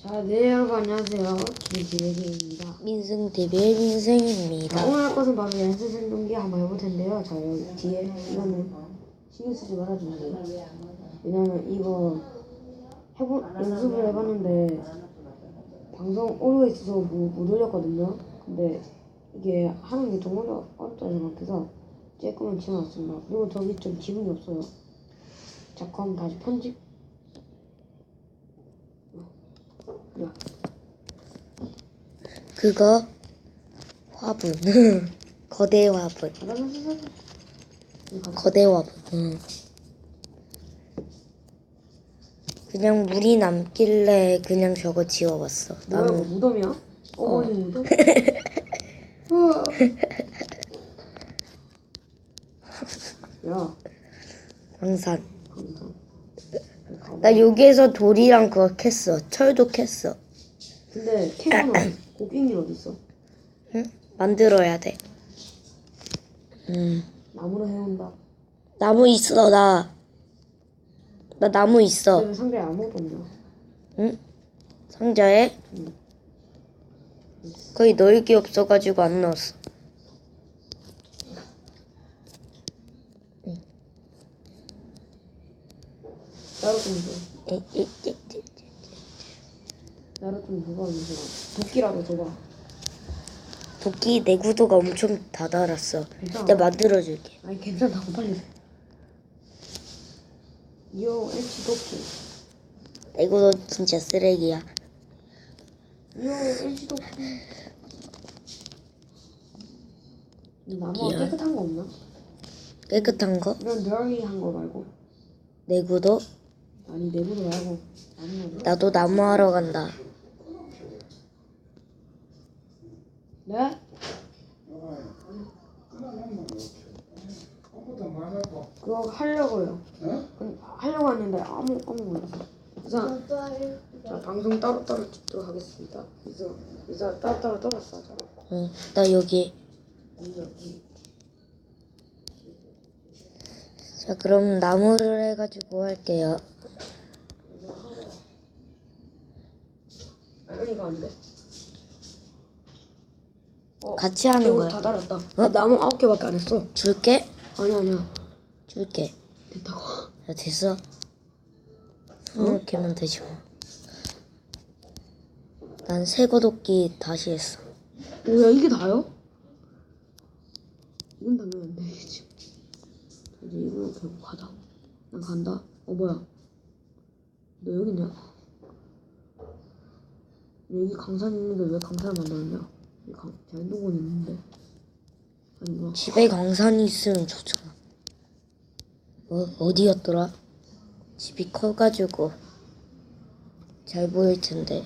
자, 네 여러분 안녕하세요. 김기레기입니다. 민승 TV의 민승입니다. 오늘 할 것은 바로 연습 생동기 한번 해볼 텐데요. 자, 여기 뒤에 이거는 신경 쓰지 말아주세요. 왜냐면 이거 해보 연습을 해봤는데 방송 오류가 있어서 못, 못 올렸거든요. 근데 이게 하는 게 정말 어렵다 생각해서 조금은 지나갔습니다. 그리고 저기 좀 기분이 없어요. 자, 그럼 다시 편집. 야, 그거 화분. 거대 화분. 거대 화분. 응. 그냥 물이 남길래 그냥 저거 지워봤어. 뭐야, 나무. 무덤이야? 어머니 무덤? 우와. 야, 광산. 나 여기에서 돌이랑 그거 캤어. 철도 캤어. 근데? 고객님 어디 있어? 응? 만들어야 돼. 음. 나무로 해온다. 나무 있어, 나. 나 나무 있어. 근데 왜 상자에 아무것도 없냐? 응? 상자에? 거의 넣을 게 없어가지고 안 넣었어. 에, 에, 에. 나로 좀 줘봐, 민수가. 도끼라도 줘봐. 도끼 내구도가 엄청 다 달았어. 괜찮아. 내가 만들어줄게. 아니, 괜찮다고 빨리. 요, 엔치 도끼. 내구도 진짜 쓰레기야. 요, 엔치 도끼. 이 나무가 미안. 깨끗한 거 없나? 깨끗한 거? 이런 널리한 거 말고. 내구도? 아니, 내부도 말고. 나무로. 나도 나무 하러 간다. 네? 그거 하려고요. 근- 하려고 했는데 아무 아무 몰랐어. 그래서 자, 방송 따로 따로 찍도록 하겠습니다. 그래서 그래서 따로 따로 떨었어. 자, 응, 나. 여기 자, 그럼 나무를 해가지고 할게요. 이거 안 돼. 어, 같이 하는 거야. 다 달았다. 나 나무 아홉 개밖에 안 했어. 줄게? 아니 아니야. 줄게. 됐다고. 야, 됐어. 스물 개면 되지 뭐. 난 새거도끼 다시 했어. 뭐야 이게 다요? 이건 당연히 안 되겠지. 이제 이거 결국 가자. 난 간다. 어 뭐야? 너 여기 있냐? 여기 강산 있는데 왜 강산을 만들었냐? 여기 강 자연동원 있는데. 아니 뭐 집에 강산이 있으면 좋잖아. 어, 어디였더라? 집이 커가지고 잘 보일 텐데.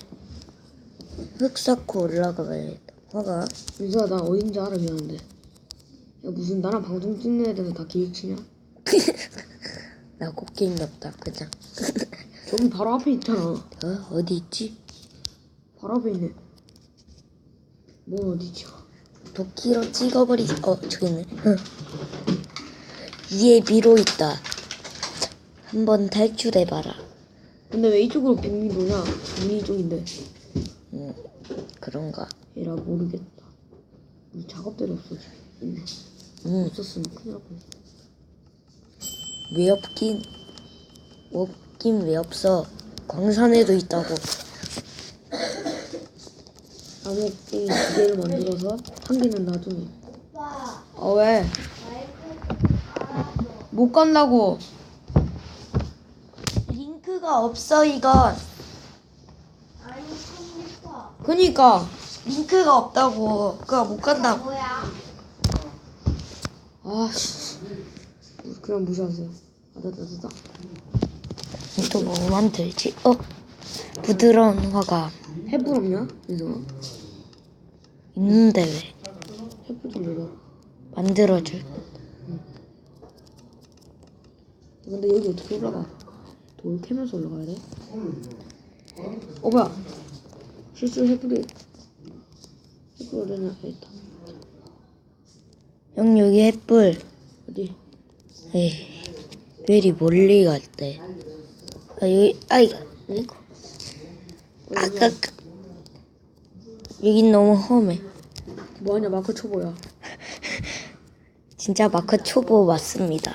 흙 쌓고 올라가 봐야겠다. 화가. 민수야 나 어딘지 알아 미안한데. 야 무슨 나랑 방송 찍는 애들은 다 기획치냐? 나 꽃게임 없다. 그냥. 저기 바로 앞에 있잖아. 어? 어디 있지? 바로 앞에 있네. 뭐 어디지? 도끼로 찍어버리지. 어, 저기 있네. 응. 위에 미로 있다. 한번 탈출해봐라. 근데 왜 이쪽으로 빙이 도냐? 문이 이쪽인데. 응. 그런가. 에라 모르겠다. 우리 작업대로 없어 지금. 있네. 응. 없었으면 큰일 날 뻔했어. 왜 없긴? 없긴 왜 없어? 광산에도 있다고. 나무끼 두 개를 만들어서 한 개는 나중에. 어 왜? 못 간다고. 링크가 없어 이건. 그니까. 링크가 없다고. 그거 못 간다고. 아 씨. 그냥 무시하세요. 아다다다다. 또 뭐 만 들지? 어? 부드러운 화가 없냐? 민성아. 있는데 왜? 좀 내려. 만들어줄. 근데 여기 어떻게 올라가? 돌 캐면서 올라가야 돼? 어 뭐야? 실수 햇불이 햇불 어디냐? 여기 있다. 형 여기 햇불. 어디? 에이, 왜 이리 멀리 갔대? 아 여기 아이가 이거 아까 그- 여긴 너무 험해. 뭐하냐 마크 초보야. 진짜 마크 초보 맞습니다.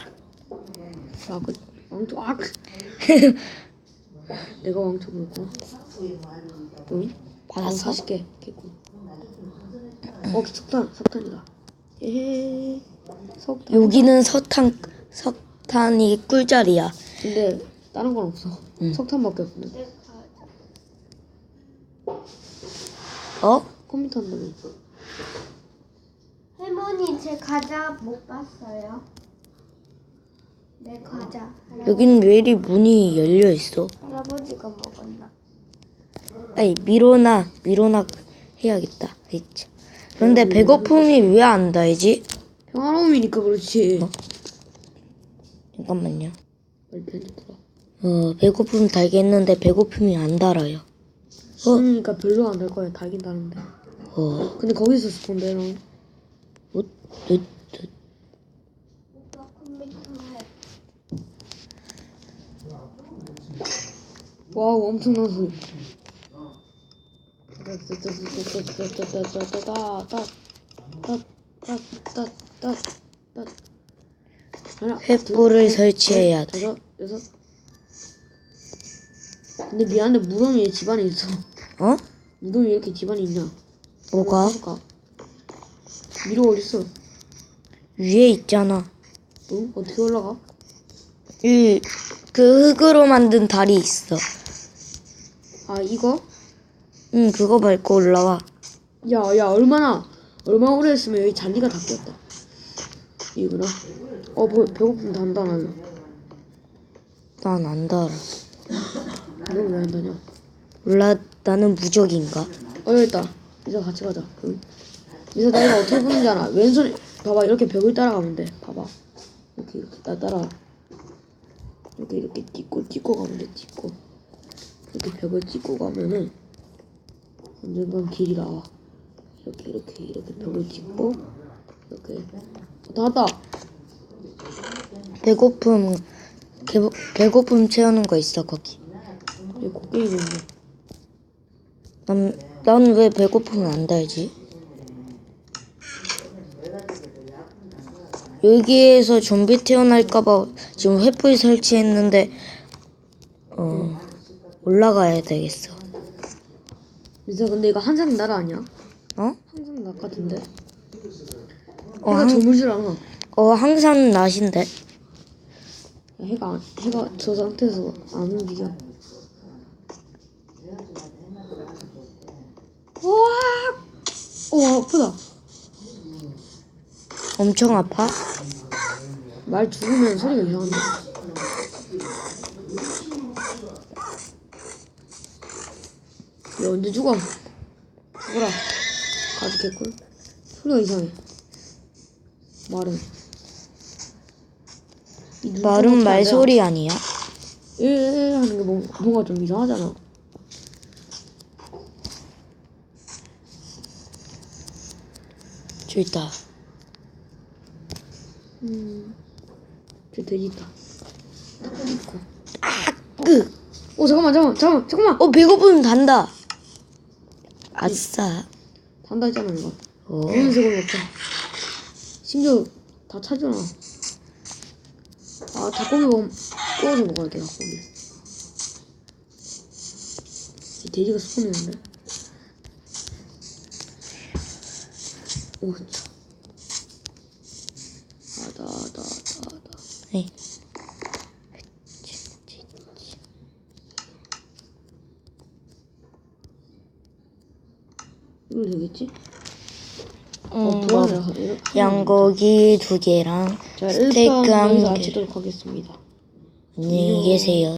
마크 왕초 아. 내가 왕초보였구나. 응? 받았어? 40개 개꿀. 어 석탄 석탄이다. 예. 석탄. 여기는 석탄 석탄이 꿀자리야. 근데 다른 건 없어. 응. 석탄밖에 없거든. 어? 컴퓨터 한다며. 할머니 제 과자 못 봤어요. 내 과자 여긴 왜 이리 문이 열려 있어? 할아버지가 먹었나? 아니 미로나 미로나 해야겠다. 그치. 그런데 배고픔이 왜안 달지? 평화로움이니까 그렇지. 어? 잠깐만요. 어 배고픔 달겠는데 배고픔이 안 달아요. 그러니까 별로 안 될 거야. 달긴 다른데. 어, 근데 거기서 스폰데 너. 어, 어, 어. 와우 엄청난 소리. 횃불을 설치해야 돼. 여섯. 근데 미안해 무덤이 왜 집안에 있어? 어? 무덤이 왜 이렇게 집안에 있냐? 뭐가? 해볼까? 미로 어딨어? 위에 있잖아. 응? 어떻게 올라가? 이, 그 흙으로 만든 다리 있어. 아 이거? 응, 그거 밟고 올라와. 야, 야, 얼마나, 얼마나 오래 했으면 여기 잔디가 다 꼈다. 이구나. 어, 뭐, 배고픔 단다, 나는. 난안 달아. 넌왜안 다냐? 몰라, 나는 무적인가? 어, 여기 있다. 이사 같이 가자. 응. 이사 나 이거 어떻게 보는지 알아? 왼손, 봐봐, 이렇게 벽을 따라가면 돼. 봐봐. 이렇게, 이렇게, 나 따라. 이렇게, 이렇게 찍고, 찍고 가면 돼, 찍고. 이렇게 벽을 찍고 가면은, 언젠간 길이 나와. 이렇게, 이렇게, 이렇게 벽을 찍고, 이렇게. 어, 다 왔다! 배고픔, 개, 배고픔 채우는 거 있어, 거기. 곡괭이 있는데. 난, 난 왜 배고픔을 안 달지? 여기에서 좀비 태어날까봐 지금 횃불 설치했는데, 어, 올라가야 되겠어. 민서 근데 이거 한상 나라 아니야? 어? 항상 나 같은데. 어, 해가 한- 저물 줄 알아. 어, 항상 낫인데. 해가 안- 해가 저 상태에서 안 움직여. 우와! 오 아프다. 엄청 아파? 말 죽으면 소리가 이상한데. 야 언제 죽어? 죽어라. 가지 개꿀. 소리가 이상해. 말은. 말은 어떻게 안 돼? 말소리 아니야? 예 하는 게 뭔- 뭔가 좀 이상하잖아. 저 있다. 음. 저 돼지 있다. 있고. 오 잠깐만 잠깐만 잠깐만 잠깐만. 어, 배고픔 단다. 아싸. 단다 했잖아 이거. 어. 무은색으로 먹자. 심지어 다 차잖아. 아 닭고기 먹으면 구워서 먹어야 돼 닭고기. 이 돼지가 스폰했는데. 오 참. 아다 아다 아다 아다. 네. 되겠지? 음, 어, 뭐, 불안해. 양고기 두 개랑 자, 스테이크 일단 한 여기서 개. 마치도록 하겠습니다. 안녕히 계세요.